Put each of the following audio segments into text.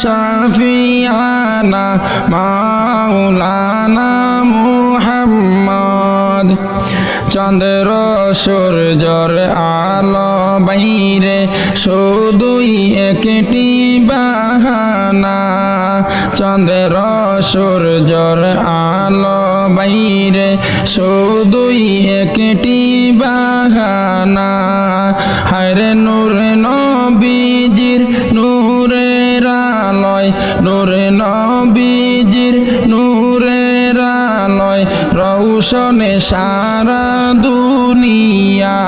شفيعنا مولانا محمد চন্দ্র সূর্যর আলো বাইরে শুধুই একটি বাহানা চন্দ্র সূর্যর আলো বাইরে শুধুই একটি বাহানা হায়রে নূর নূরে নবীজির নূরের আলয় রৌশনে সারা দুনিয়া।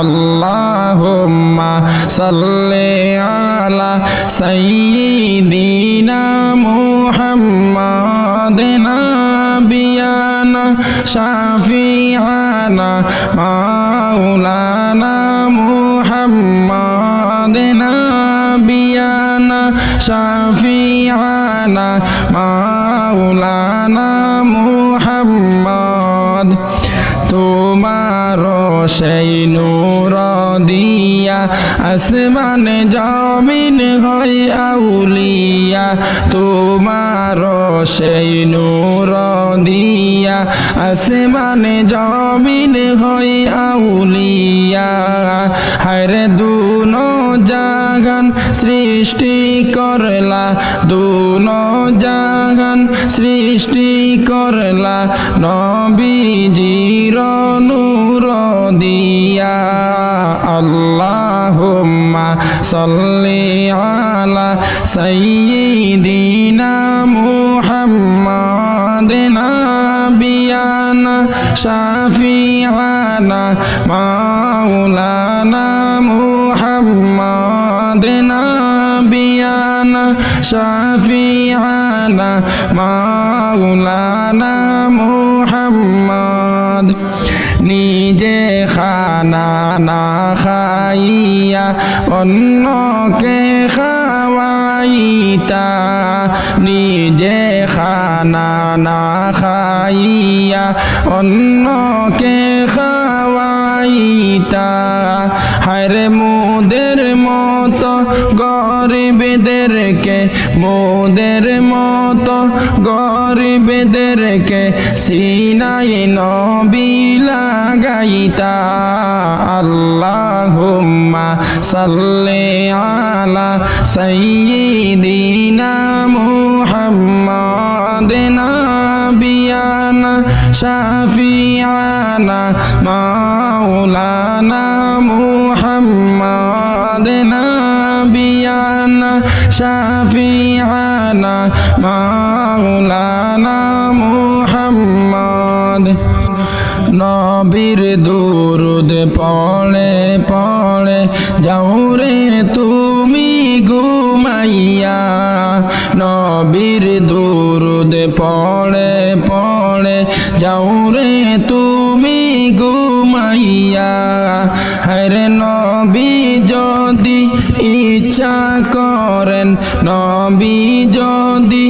আল্লাহুম্মা সাল্লি আলা সাইয়্যিদিনা মুহাম্মাদ নাবিয়ানা শাফিআনা মাওলানা মুহাম্মাদ নাবিয়ানা শাফিআনা মাওলানা মুহাম্মদ তোমার সেই নূর দিয়া আসমান জমিন হয় আউলিয়া তোমার সেই নূর দিয়া আসমান জমিন হয় আউলিয়া হরে দুনো জাগান, সৃষ্টি করলা, দুনো জাগান, সৃষ্টি করলা, নবীজির নূর দিয়া। আল্লাহুম্মা সাল্লি আলা সাইয়্যিদিনা মুহাম্মাদ নাবিয়ানা শাফিআনা মাওলানা নাবিয়ানা শাফিআনা মাওলানা মুহাম্মাদ নিজে খানা না খাইয়া অন্যকে খাওয়াইতা নিজে খানা না খাইয়া অন্যকে খাওয়াইতা হায়রে মোদের মতো গরিবদেরকে, মোদের মতো গরিবদেরকে সিনাই নবী লাগাইতা। আল্লাহুম্মা সাল্লি আলা সাইয়্যিদিনা মুহাম্মাদ নাবিয়ানা শাফিআনা মাওলানা মুহাম্মাদ নাবিয়ানা শাফিআনা মাওলানা মুহাম্মাদ। নবীর দুরুদ পড়ে পড়ে যাও রে তুমি ঘুমাইয়া। নবীর দুরুদ পড়ে পড়ে যাও ঘুমাইয়া হরে নবী যদি ইচ্ছা করেন, নবী যদি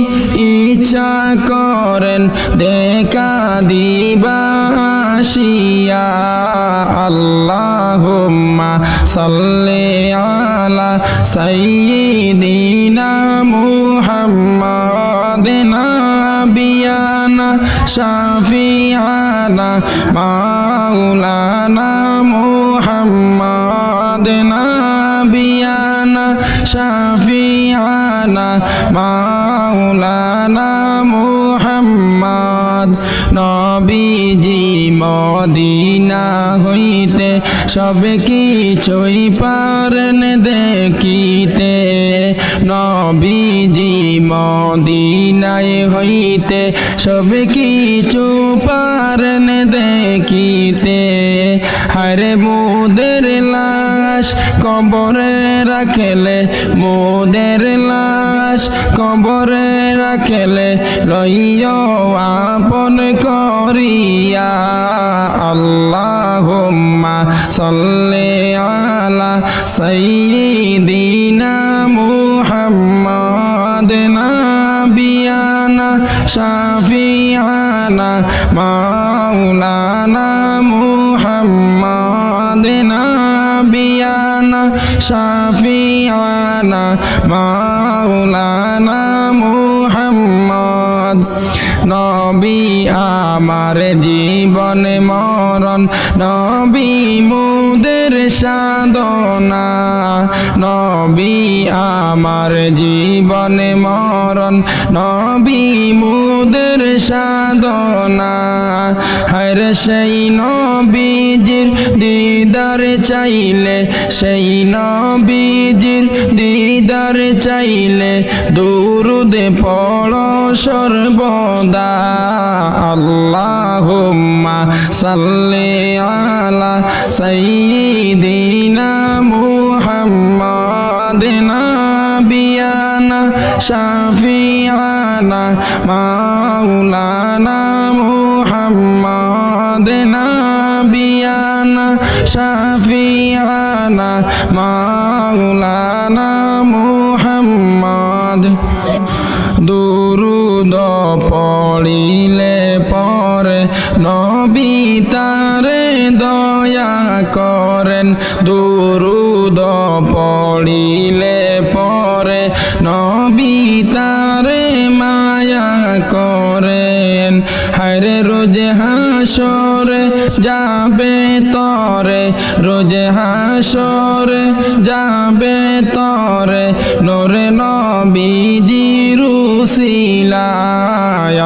ইচ্ছা করেন, দেখা দিবাসিয়া আল্লাহুম্মা সাল্লি আলা সাইয়্যিদিনা মুহাম্মাদ। শাফিআনা মাওলানা মুহাম্মাদ নাবিয়ানা শাফিআনা মাওলানা মুহাম্মাদ নবীজি মদিনা হইতে সব কিছুই পারেন দেখিতে। নবীজি মদিনায় হইতে সব কিছু পারেন দেখিতে। হারে মোদের লাশ, কবরে রাখলে মোদের লাশ, কবরে রাখলে লইয় আপন করিয়া। আল্লাহুম্মা সাল্লি আলা সাইয়্যিদিনা শাফিআনা মাওলানা মুহাম্মাদ নাবিয়ানা শাফিআনা মাওলানা মুহাম্মদ নবী আমার জীবন মরণ নবী মুদের সাধনা নবী আমার জীবন মরণ। নবী মুদের সাধনা। হর সেই নবীজির দিদার চাইলে, সেই নবীজির দিদার চাইলে দুরুদ পড় সর্বদা। আল্লাহুম্মা সাল্লি আলা সাইয়্যিদিনা মুহাম্মাদ নাবিয়ানা শাফিআনা মাওলানা মুহাম্মাদ নাবিয়ানা শাফিআনা মাওলানা মুহাম্মাদ। দুরুদ পড়িলে পরে নবী তারে করেন, দুরুদ পড়িলে পরে নবী তারে মায়া করেন। হরে রোজ হাসরে যাবে তরে, রোজ হাসরে যাবে তরে, নোরে নবীজি রুসিলায়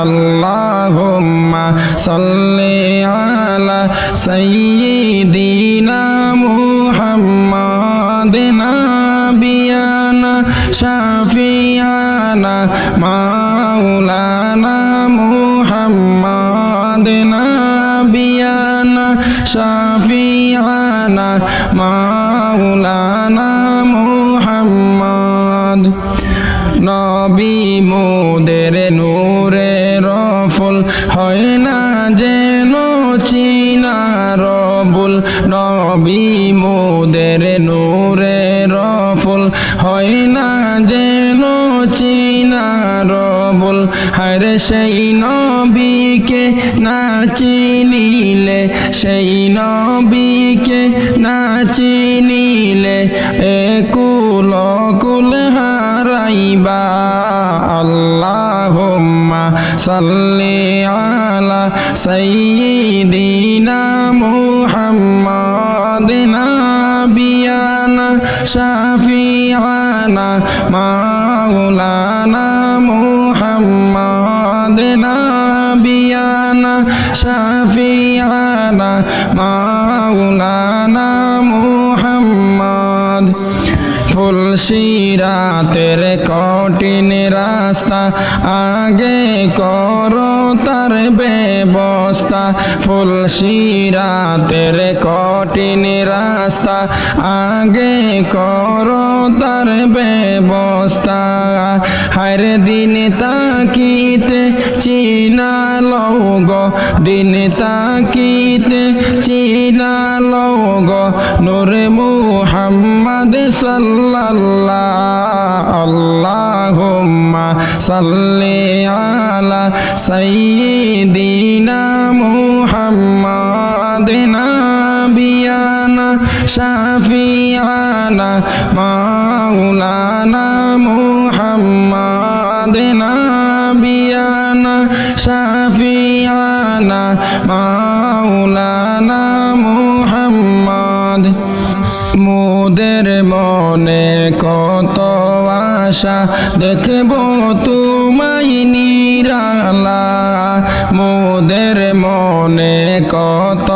আল্লাহুম্মা সাল্লি আলা সাইয়্যিদিনা মাওলানা মোহাম্মদ নবী মোদের হর সেই নবীকে না চিনিলে সেই নবীকে না চিনিলে একুল কুল হারাইবা আল্লাহুম্মা সাল্লি আলা সাইয়্যিদিনা মুহাম্মাদ নাবিয়ানা শাফিআনা মাওলানা মুহাম্মাদ নাবিয়ানা শাফিআনা মাওলানা মুহাম্মাদ। ফুলশিরাতের কঠিন রাস্তা। আগে করো তার ব্যবস্থা। ফুলশিরাতের কঠিন রাস্তা। আগে করো তার ব্যবস্থা। হার দিন তাকিতে চিনা লৌগ দিন তাকিতে চিনা লৌগ নূরে মুহাম্মদ সাল্লাল্লাহ আল্লাহুম্মা সাল্লি আলা সাইয়্যিদিনা মুহাম্মাদ নাবিয়ানা শাফিআনা মাওলানা মুহাম্মাদ নাবিয়ানা শাফিআনা মাওলানা আশা দেখব তোমায় নিরালা। মোদের মনে কত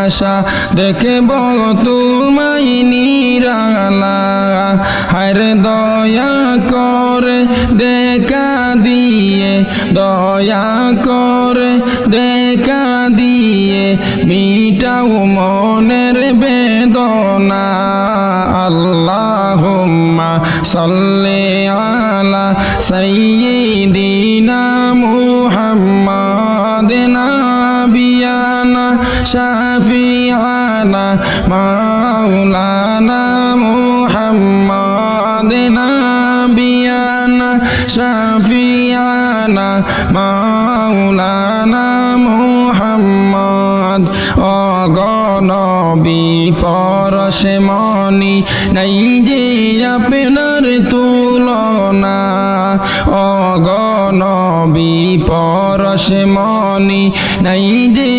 আশা দেখব তোমায় নিরালা। হার দয়া করে দেখা দিয়ে, দয়া করে দেখা দিয়ে, মিটাও মনের বেদনা আল্লাহুম্মা সাল্লি আলা সাইয়্যিদিনা মুহাম্মাদ নাবিয়ানা শাফিআনা মাওলানা মুহাম্মাদ নাবিয়ানা শাফিআনা মাওলানা মুহাম্মদ অগণবী পরশে মনি নাই যে আপনার তুলনা। অগণবী পরশে মনি নাই যে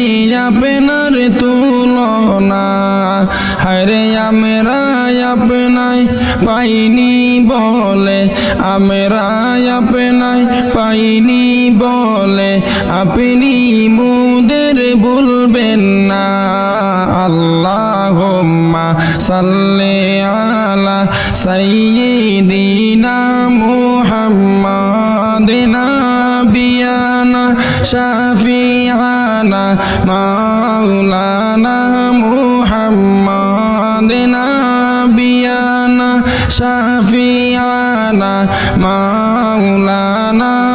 আপনার তুলনা। হরে আমরা আপনায় পাইনি বলে, আমরা আপনায় পাইনি বলে। আপনি মুদের বলবেন না। আল্লাহুম্মা সাল্লি আলা সাইয়্যিদিনা মুহাম্মাদিন নাবিয়ানা শাফিআনা মাওলানা মুহাম্মাদিন নাবিয়ানা শাফিআনা মাওলানা মুহাম্মাদিন